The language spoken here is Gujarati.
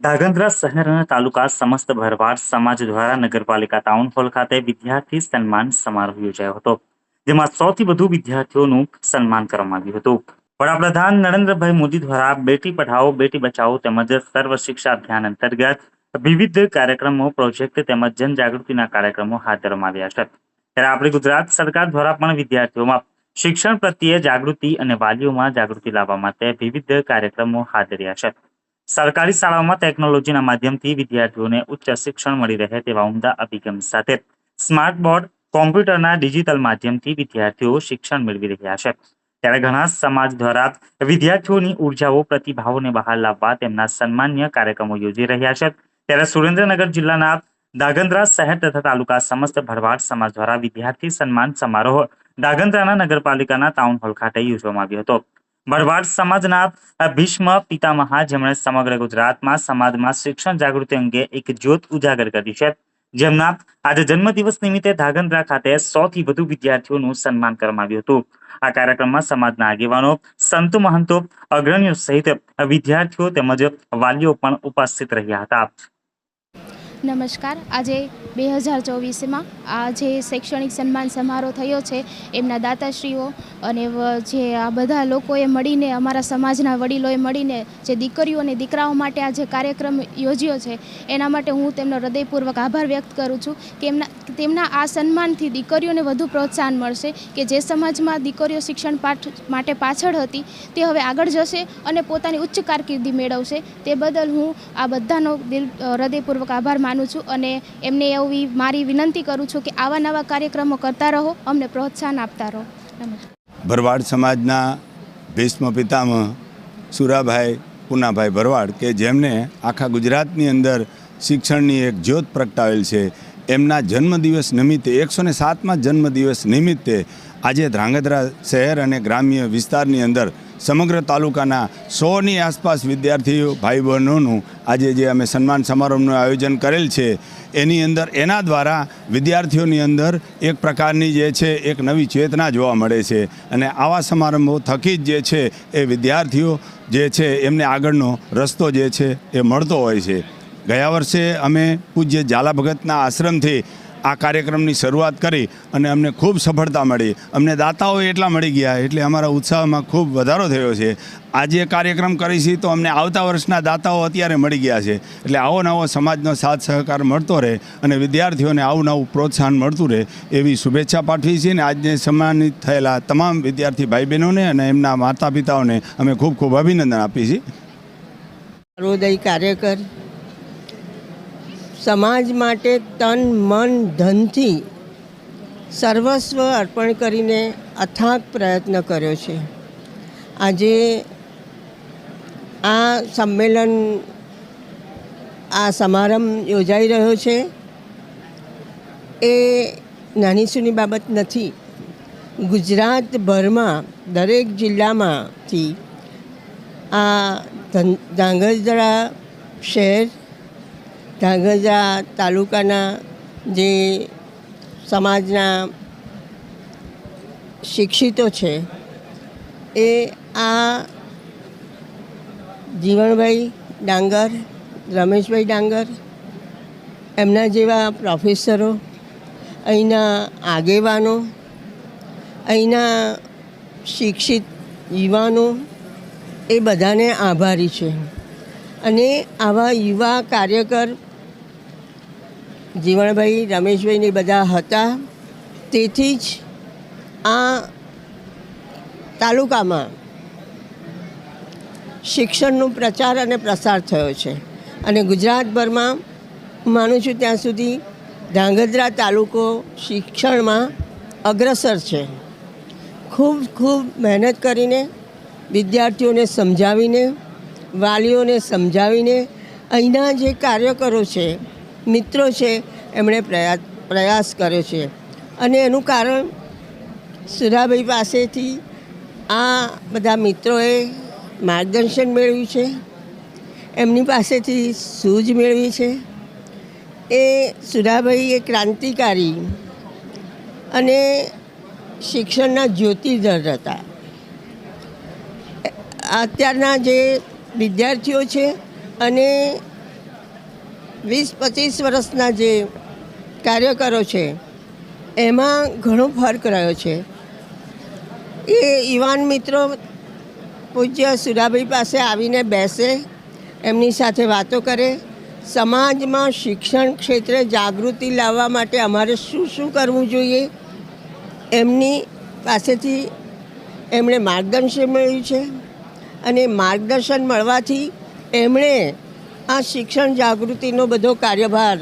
ધાંગધ્રા શહેર તાલુકા સમસ્ત ભરવાડ સમાજ દ્વારા નગરપાલિકા ટાઉન હોલ ખાતે વિદ્યાર્થી સન્માન સમારોહ યોજાયો હતો, જેમાં સૌથી વધુ વિદ્યાર્થીઓનું સન્માન કરવામાં આવ્યું હતું. વડાપ્રધાન નરેન્દ્રભાઈ મોદી દ્વારા બેટી પઢાઓ, બેટી બચાવો તેમજ સર્વ શિક્ષા અભિયાન અંતર્ગત વિવિધ કાર્યક્રમો, પ્રોજેક્ટ તેમજ જનજાગૃતિના કાર્યક્રમો હાથ ધરવામાં આવ્યા છે. ત્યારે આપણી ગુજરાત સરકાર દ્વારા પણ વિદ્યાર્થીઓમાં શિક્ષણ પ્રત્યે જાગૃતિ અને વાલીઓમાં જાગૃતિ લાવવા માટે વિવિધ કાર્યક્રમો હાથ ધર્યા છે. સરકારી શાળાઓમાં ટેકનોલોજીના માધ્યમથી વિદ્યાર્થીઓને ઉચ્ચ શિક્ષણ મળી રહે તેવા ઉમદા અભિગમ સાથે સ્માર્ટ બોર્ડ, કોમ્પ્યુટરના ડિજિટલ માધ્યમથી વિદ્યાર્થીઓ શિક્ષણ મેળવી રહ્યા છે. ત્યારે ઘણા સમાજ દ્વારા વિદ્યાર્થીઓની ઉર્જાઓ પ્રતિભાવોને બહાર લાવવા તેમના સન્માન્ય કાર્યક્રમો યોજી રહ્યા છે. ત્યારે સુરેન્દ્રનગર જિલ્લાના દાગંદ્રા શહેર તથા તાલુકા સમસ્ત ભરવાડ સમાજ દ્વારા વિદ્યાર્થી સન્માન સમારોહ દાગંદ્રાના નગરપાલિકાના ટાઉન હોલ ખાતે યોજવામાં આવ્યો હતો. ભરવાડ સમાજના ભીષ્મ પિતામહા જેમણે સમગ્ર ગુજરાતમાં સમાજમાં શિક્ષણ જાગૃતિ અંગે એક જ્યોત ઉજાગર કરી છે. જેમના આજે જન્મદિવસ નિમિત્તે ધાગંદ્રા ખાતે સો થી વધુ વિદ્યાર્થીઓનું સન્માન કરવામાં આવ્યું હતું. આ કાર્યક્રમમાં સમાજના આગેવાનો, સંતો મહંતો, અગ્રણીઓ સહિત વિદ્યાર્થીઓ તેમજ વાલીઓ પણ ઉપસ્થિત રહ્યા હતા. નમસ્કાર. આજે બે હજાર ચોવીસમાં આ જે શૈક્ષણિક સન્માન સમારોહ થયો છે, એમના દાતાશ્રીઓ અને જે આ બધા લોકોએ મળીને, અમારા સમાજના વડીલોએ મળીને જે દીકરીઓ અને દીકરાઓ માટે આ જે કાર્યક્રમ યોજ્યો છે, એના માટે હું તેમનો હૃદયપૂર્વક આભાર વ્યક્ત કરું છું કે એમના, તેમના આ સન્માનથી દીકરીઓને વધુ પ્રોત્સાહન મળશે કે જે સમાજમાં દીકરીઓ શિક્ષણ પાઠ માટે પાછળ હતી, તે હવે આગળ જશે અને પોતાની ઉચ્ચ કારકિર્દી મેળવશે. તે બદલ હું આ બધાનો દિલ હૃદયપૂર્વક આભાર માનું છું અને એમને એવી મારી વિનંતી કરું છું કે આવા નવા કાર્યક્રમો કરતા રહો, અમને પ્રોત્સાહન આપતા રહો. ભરવાડ સમાજના ભીષ્મ પિતામહ સુરાભાઈ, પૂનાભાઈ ભરવાડ કે જેમને આખા ગુજરાતની અંદર શિક્ષણની એક જ્યોત પ્રગટાવેલ છે, એમના જન્મદિવસ નિમિત્તે, એકસો ને સાતમા જન્મદિવસ નિમિત્તે આજે ધ્રાંગધ્રા શહેર અને ગ્રામ્ય વિસ્તારની અંદર સમગ્ર તાલુકાના સોની આસપાસ વિદ્યાર્થીઓ ભાઈ બહેનોનું આજે જે અમે સન્માન સમારંભનું આયોજન કરેલ છે, એની અંદર એના દ્વારા વિદ્યાર્થીઓની અંદર એક પ્રકારની જે છે, એક નવી ચેતના જોવા મળે છે અને આવા સમારંભો થકી જ જે છે, એ વિદ્યાર્થીઓ જે છે, એમને આગળનો રસ્તો જે છે, એ મળતો હોય છે. ગયા વર્ષે અમે પૂજ્ય ઝાલા ભગતના આશ્રમથી આ કાર્યક્રમની શરૂઆત કરી અને અમને ખૂબ સફળતા મળી. અમને દાતાઓ એટલા મળી ગયા એટલે અમારા ઉત્સાહમાં ખૂબ વધારો થયો છે. આજે કાર્યક્રમ કરી છે તો અમને આવતા વર્ષના દાતાઓ અત્યારે મળી ગયા છે. એટલે આવો નવો સમાજનો સાથ સહકાર મળતો રહે અને વિદ્યાર્થીઓને આવું નવું પ્રોત્સાહન મળતું રહે એવી શુભેચ્છા પાઠવી છીએ અને આજને સન્માનિત થયેલા તમામ વિદ્યાર્થી ભાઈ બહેનોને અને એમના માતા પિતાઓને અમે ખૂબ ખૂબ અભિનંદન આપીએ છીએ. હૃદય કાર્યકર સમાજ માટે તન, મન, ધનથી સર્વસ્વ અર્પણ કરીને અથાગ પ્રયત્ન કર્યો છે. આજે આ સંમેલન, આ સમારંભ યોજાઈ રહ્યો છે. એ નાની સૂની બાબત નથી. ગુજરાતભરમાં દરેક જિલ્લામાંથી આ ધાંગધ્રા શહેર ધાંગધ્રા તાલુકાના જે સમાજના શિક્ષિતો છે, એ આ જીવણભાઈ ડાંગર, રમેશભાઈ ડાંગર, એમના જેવા પ્રોફેસરો, અહીંના આગેવાનો, અહીંના શિક્ષિત યુવાનો, એ બધાને આભારી છે. અને આવા યુવા કાર્યકર જીવણભાઈ રમેશભાઈને બધા હતા. તેથી જ આ તાલુકામાં શિક્ષણનો પ્રચાર અને પ્રસાર થયો છે. અને ગુજરાતભરમાં માનું છું ત્યાં સુધી ધ્રાંગધ્રા તાલુકો શિક્ષણમાં અગ્રસર છે. ખૂબ ખૂબ મહેનત કરીને વિદ્યાર્થીઓને સમજાવીને, વાલીઓને સમજાવીને અહીંના જે કાર્યકરો છે મિત્રો છે, એમણે પ્રયાસ પ્રયાસ કર્યો છે. અને એનું કારણ સુરાભાઈ પાસેથી આ બધા મિત્રોએ માર્ગદર્શન મેળવ્યું છે. એમની પાસેથી સૂઝ મેળવી છે. એ સુરાભાઈ એ ક્રાંતિકારી અને શિક્ષણના જ્યોતિર્ધર હતા. અત્યારના જે વિદ્યાર્થીઓ છે અને વીસ, પચીસ વર્ષના જે કાર્યકરો છે, એમાં ઘણો ફરક રહ્યો છે. એ યુવાન મિત્રો પૂજ્ય સુરાભાઈ પાસે આવીને બેસે, એમની સાથે વાતો કરે. સમાજમાં શિક્ષણ ક્ષેત્રે જાગૃતિ લાવવા માટે અમારે શું શું કરવું જોઈએ? એમની પાસેથી એમણે માર્ગદર્શન મળ્યું છે. અને માર્ગદર્શન મળવાથી એમણે આ શિક્ષણ જાગૃતિનો બધો કાર્યભાર